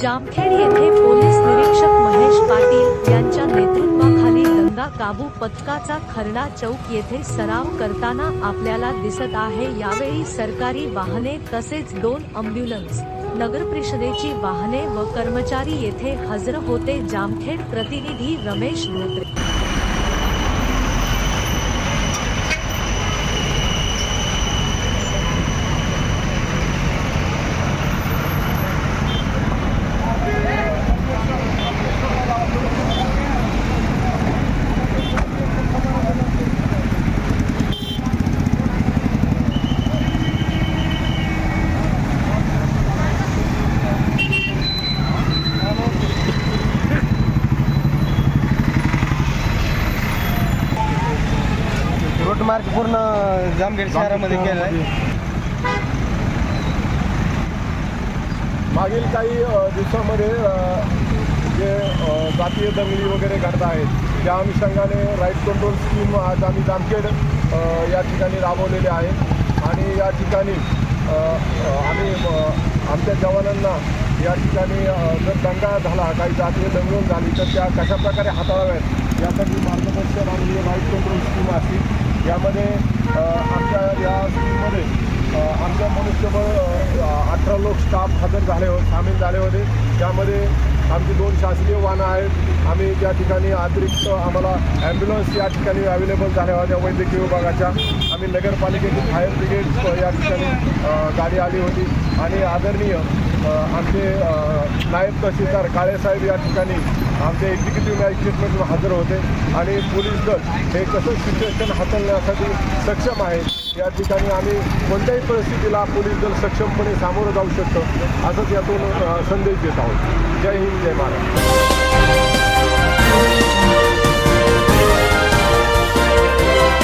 जामखेड येथे पोलीस निरीक्षक महेश पाटील यांच्या नेतृत्वाखाली दंगा काबू पथकाचा खर्डा चौक येथे सराव करताना आपल्याला दिसत आहे. यावेळी सरकारी वाहने तसेच दोन अँबुलन्स नगर परिषदेची वाहने व कर्मचारी येथे हजर होते. जामखेड प्रतिनिधी रमेश धोत्रे मार्ग पूर्ण जामखेड शहरामध्ये केला आहे मागील काही दिवसामध्ये जे जातीय दंगली वगैरे घडत आहेत त्या अनुषंगाने राईट कंट्रोल स्कीम आज आम्ही जामखेड या ठिकाणी राबवलेले आहे. आणि या ठिकाणी आम्ही आमच्या जवानांना या ठिकाणी जर दंगा झाला काही जातीय दंगल झाली तर त्या कशाप्रकारे हाताळाव्यात यासाठी मार्गदर्शन आणि राईट कंट्रोल स्कीम असतील. यामध्ये आमच्या या स्कीममध्ये आमच्या मनुष्यबळ अठरा लोक स्टाफ हजर झाले होते सामील झाले होते. त्यामध्ये आमची दोन शासकीय वाहनं आहेत. आम्ही त्या ठिकाणी अतिरिक्त आम्हाला ॲम्ब्युलन्स या ठिकाणी अवेलेबल झाल्या होत्या वैद्यकीय विभागाच्या. आम्ही नगरपालिकेची फायर ब्रिगेड या ठिकाणी गाडी आली होती. आणि आदरणीय आमचे नायब तहसीलदार काळेसाहेब या ठिकाणी आमच्या एक्झिक्युटिव्ह मॅजिस्ट्रेटमध्ये हजर होते. आणि पोलीस दल हे कसं सिच्युएशन हाताळण्यासाठी सक्षम आहे या ठिकाणी आम्ही कोणत्याही परिस्थितीला पोलीस दल सक्षमपणे सामोरं जाऊ शकतो असंच यातून संदेश देत आहोत. जय हिंद जय महाराष्ट्र